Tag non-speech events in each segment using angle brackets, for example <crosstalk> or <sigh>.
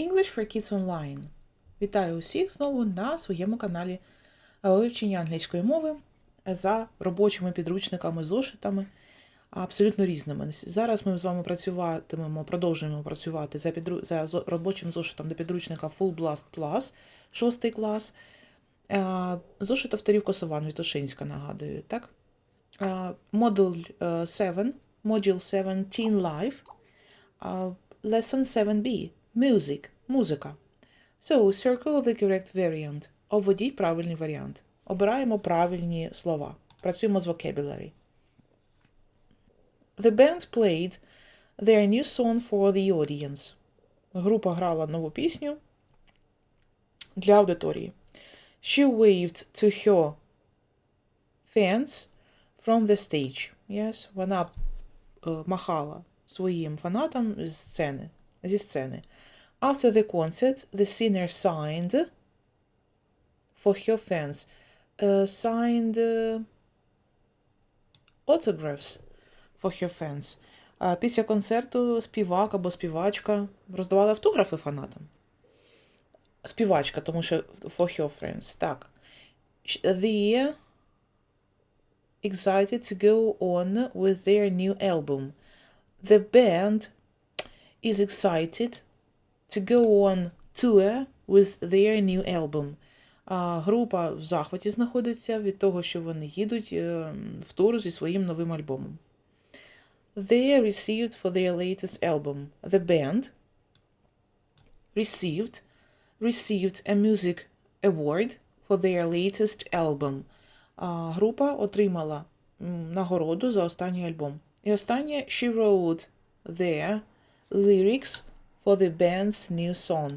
English for Kids Online. Вітаю усіх знову на своєму каналі вивчення англійської мови за робочими підручниками, зошитами, абсолютно різними. Зараз ми з вами працюватимемо, продовжуємо працювати за, підру... за робочим зошитом до підручника Full Blast Plus, 6 клас. Е, Зошит авторів Косован Вітушинська, нагадую, так? Е, Модуль е, 7, Module 7 Teen Life, Uh, lesson 7b. Music. Музика. So, circle the correct variant. Обведіть правильний варіант. Обираємо правильні слова. Працюємо з vocabulary. The band played their new song for the audience. Група грала нову пісню для аудиторії. She waved to her fans from the stage. Yes, вона е, махала своїм фанатам з сцени, зі сцени. After the concert, the singer signed for her fans. Uh, signed uh, autographs for her fans. А після концерту співак або співачка роздавали автографи фанатам. Співачка, тому що for her friends. Так. Sh- They excited to go on with their new album. The band is excited to go on tour with their new album. А група в захваті знаходиться від того, що вони їдуть е, в тур зі своїм новим альбомом. They received for their latest album. The band received received a music award for their latest album. А група отримала нагороду за останній альбом. І останнє she wrote their lyrics for the band's new song.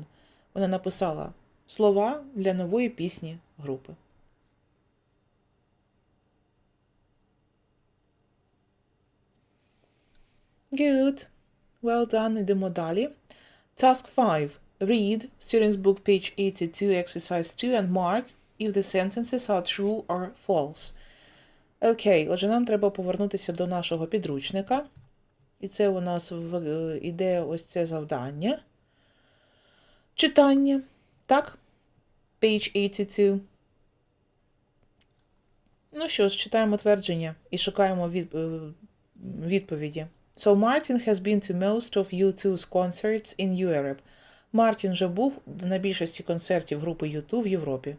Вона написала слова для нової пісні групи. Good. Well done. Йдемо далі. Task 5. Read student's book page 82 exercise 2 and mark if the sentences are true or false. Окей, отже, нам треба повернутися до нашого підручника. І це у нас в, е, іде ось це завдання. Читання. Так? Page 82. Ну що ж, читаємо твердження і шукаємо від, е, відповіді. So Martin has been to most of U2's concerts in Europe. Мартін вже був на більшості концертів групи U2 в Європі.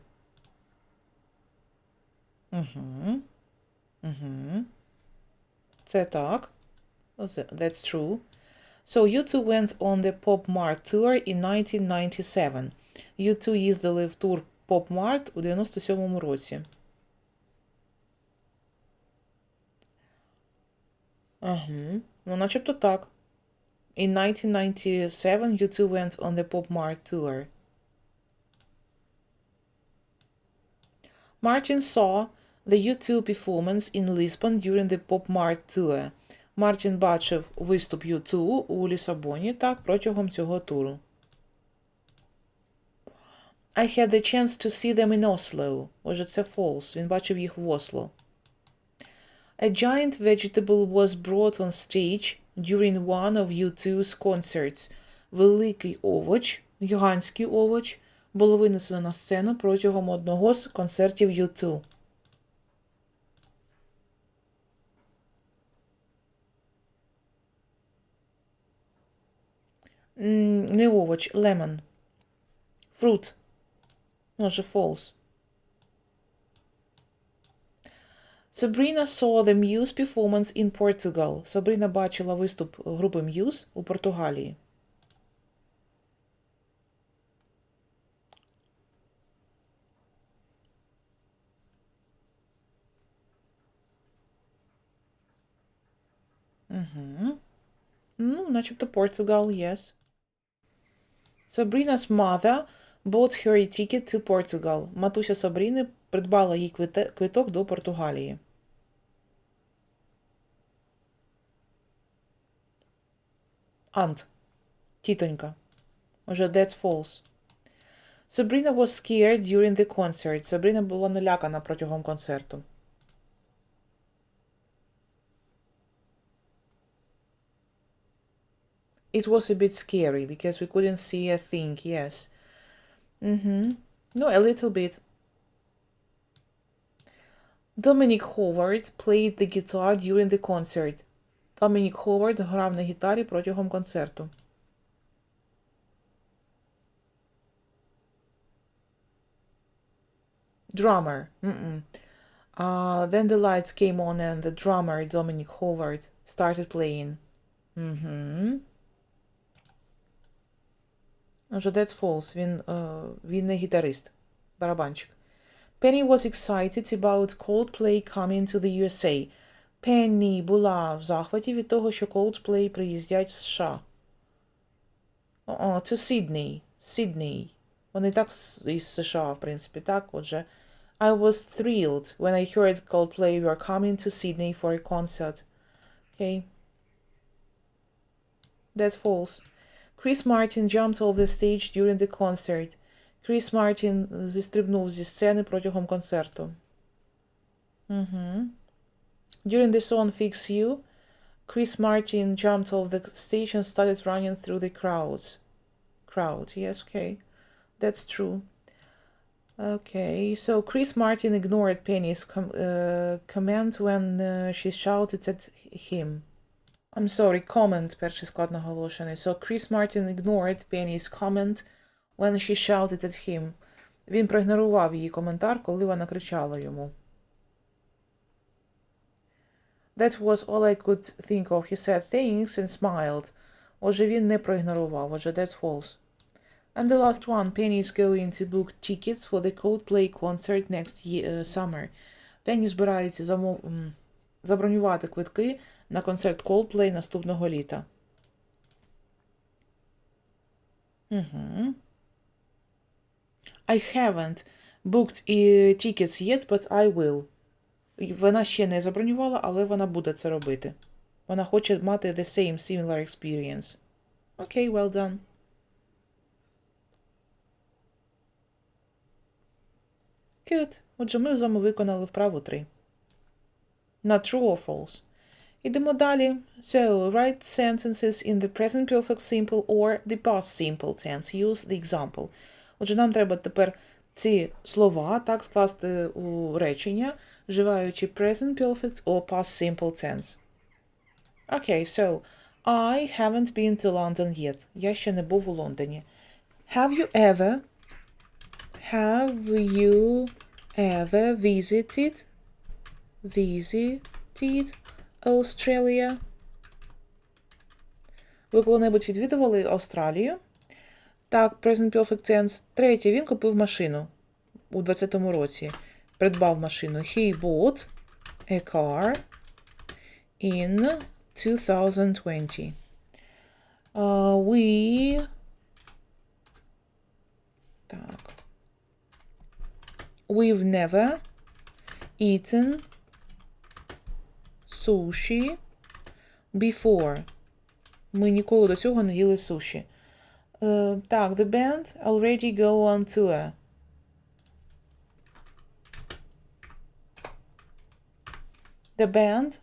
Угу. Угу. Це так. That's true. So U2 went on the Pop Mart tour in 1997. U2 їздили в тур Pop Mart у 97-му році. Ага. Ну, начебто так. In 1997 U2 went on the Pop Mart tour. Martin saw the U2 performance in Lisbon during the Pop Mart tour. Мартін бачив виступ U2 у Лісабоні так протягом цього туру. I had the chance to see them in Oslo. Отже, це false. Він бачив їх в Осло. A giant vegetable was brought on stage during one of U2's concerts. Великий овоч, гігантський овоч, було винесено на сцену протягом одного з концертів U2. Не овоч, lemon. Fruit. Може, false. Sabrina saw the Muse performance in Portugal. Сабріна бачила виступ групи Muse у Португалії. Угу. Ну, начебто Portugal, yes. Sabrina's mother bought her a ticket to Portugal. Матуся Сабріни придбала їй квиток до Португалії. Aunt. Тітонька. Уже that's false. Sabrina was scared during the concert. Сабріна була налякана протягом концерту. It was a bit scary because we couldn't see a thing, yes. Mm-hmm. No, a little bit. Dominic Howard played the guitar during the concert. Домінік Ховард грав на гітарі протягом концерту. Drummer. Mm-mm. Uh, then the lights came on and the drummer, Dominic Howard, started playing. Mm-hmm. Отже, that's false. Він, uh, він не гітарист. Барабанщик. Penny was excited about Coldplay coming to the USA. Пенні була в захваті від того, що Coldplay приїздять в США. О, це Сідней. Сідней. Вони так з- із США, в принципі, так. Отже, I was thrilled when I heard Coldplay were coming to Sydney for a concert. Okay. That's false. Chris Martin jumped off the stage during the concert. Кріс Мартін зістрибнув зі сцени протягом концерту. Угу. During the song Fix You, Chris Martin jumped off the stage and started running through the crowds. Crowd, yes, okay. That's true. Okay, so Chris Martin ignored Penny's com- uh, comment when uh, she shouted at him. I'm sorry, comment, перший склад наголошений. So Chris Martin ignored Penny's comment when she shouted at him. Він проігнорував її коментар, коли вона кричала йому. That was all I could think of. He said thanks and smiled. Отже, він не проігнорував. Отже, that's false. And the last one, Penny is going to book tickets for the Coldplay concert next year, uh, summer. Penny збирається замов... Забронювати квитки на концерт Coldplay наступного літа. Угу. I haven't booked tickets yet, but I will. Вона ще не забронювала, але вона буде це робити. Вона хоче мати the same similar experience. Окей, well done. Good. Отже, ми з вами виконали вправу 3. На true or false. Ідемо далі. So, write sentences in the present perfect simple or the past simple tense. Use the example. Отже, нам треба тепер ці слова так скласти у речення, вживаючи present perfect or past simple tense. Okay, so I haven't been to London yet. Я ще не був у Лондоні. Have you ever have you ever visited visited Australia? Ви коли-небудь відвідували Австралію? Так, present perfect tense. Третє, він купив машину у 20-му році. Придбав машину. He bought a car in 2020. Uh, we... Так. We've never eaten sushi before. Ми ніколи до цього не їли суші. Е, так, the band already go on tour. The band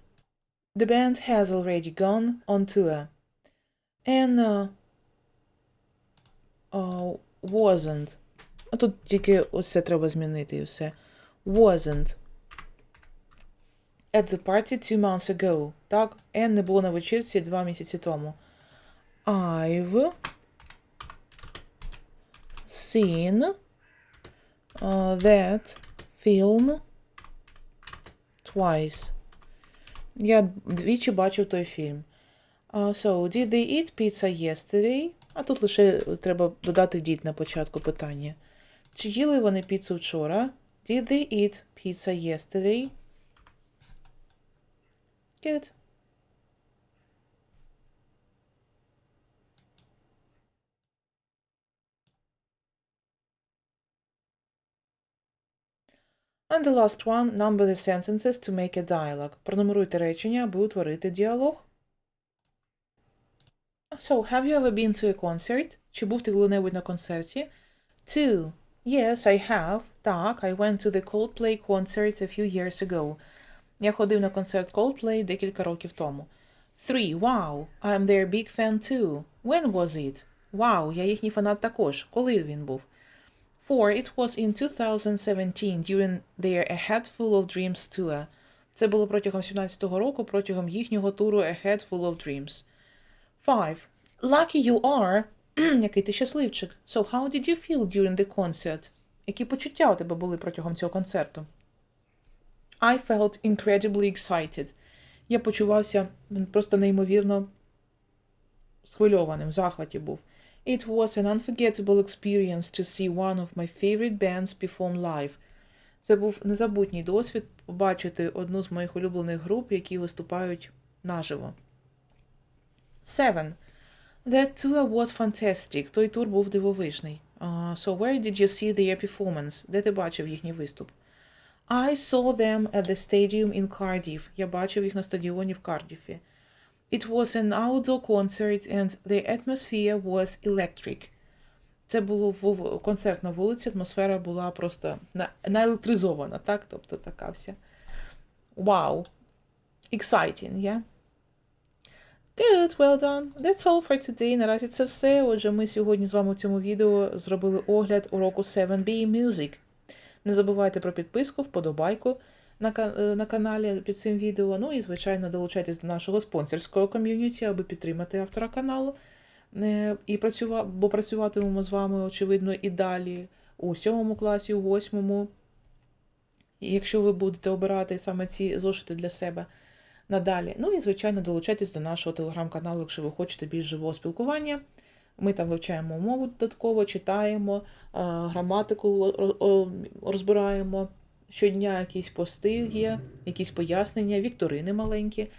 The band has already gone on tour. And uh, uh, wasn't. А тут тільки ось це треба змінити і все. Wasn't. At the party two months ago. Так, and не було на вечірці два місяці тому. I've seen uh, that film twice. Я двічі бачив той фільм. Uh, so, did they eat pizza yesterday? А тут лише треба додати did на початку питання. Чи їли вони піцу вчора? Did they eat pizza yesterday? Good. And the last one, number the sentences to make a dialogue. Пронумеруйте речення, аби утворити діалог. So, have you ever been to a concert? Чи був ти коли-небудь на концерті? Two. Yes, I have. Так, I went to the Coldplay concert a few years ago. Я ходив на концерт Coldplay декілька років тому. Three. Wow, I'm their big fan too. When was it? Вау, я їхній фанат також. Коли він був? Four, it was in 2017 during their A Head Full of Dreams tour. Це було протягом 17-го року, протягом їхнього туру A Head Full of Dreams. Five. Lucky you are. <clears throat> Який ти щасливчик. So how did you feel during the concert? Які почуття у тебе були протягом цього концерту? I felt incredibly excited. Я почувався просто неймовірно схвильованим, в захваті був. It was an unforgettable experience to see one of my favorite bands perform live. Це був незабутній досвід побачити одну з моїх улюблених груп, які виступають наживо. Seven. That tour was fantastic. Той тур був дивовижний. Uh, so where did you see their performance? Де ти бачив їхній виступ? I saw them at the stadium in Cardiff. Я бачив їх на стадіоні в Кардіфі. It was an outdoor concert and the atmosphere was electric. Це було концерт на вулиці, атмосфера була просто на- наелектризована, так? Тобто така вся. Wow. Exciting, yeah? Good, well done. That's all for today. Наразі це все. Отже, ми сьогодні з вами в цьому відео зробили огляд уроку 7B Music. Не забувайте про підписку, вподобайку на, е, на каналі під цим відео. Ну і, звичайно, долучайтесь до нашого спонсорського ком'юніті, аби підтримати автора каналу. Е, І працюва... Бо працюватимемо з вами, очевидно, і далі у сьомому класі, у восьмому. Якщо ви будете обирати саме ці зошити для себе надалі. Ну і, звичайно, долучайтесь до нашого телеграм-каналу, якщо ви хочете більш живого спілкування. Ми там вивчаємо мову додатково, читаємо, е, граматику розбираємо. Щодня якісь пости є, якісь пояснення, вікторини маленькі е,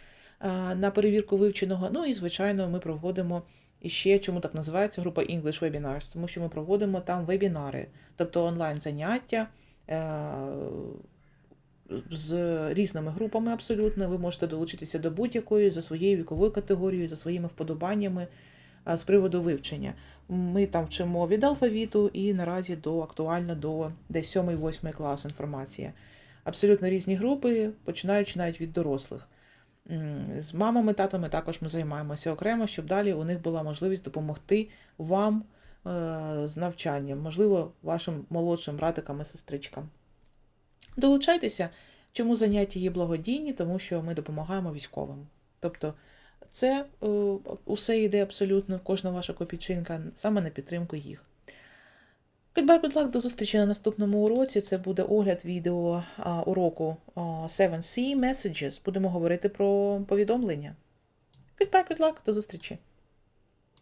на перевірку вивченого. Ну і, звичайно, ми проводимо іще, чому так називається група English Webinars, тому що ми проводимо там вебінари, тобто онлайн-заняття е, з різними групами абсолютно. Ви можете долучитися до будь-якої за своєю віковою категорією, за своїми вподобаннями з приводу вивчення. Ми там вчимо від алфавіту і наразі до актуально до десь 7-8 клас інформація. Абсолютно різні групи, починаючи навіть від дорослих. З мамами, татами також ми займаємося окремо, щоб далі у них була можливість допомогти вам е, з навчанням, можливо, вашим молодшим братикам і сестричкам. Долучайтеся, чому заняття є благодійні, тому що ми допомагаємо військовим. Тобто це е, усе йде абсолютно, кожна ваша копійчинка саме на підтримку їх. Goodbye, good luck, до зустрічі на наступному уроці. Це буде огляд відео уроку а, 7C Messages. Будемо говорити про повідомлення. Goodbye, good luck, до зустрічі!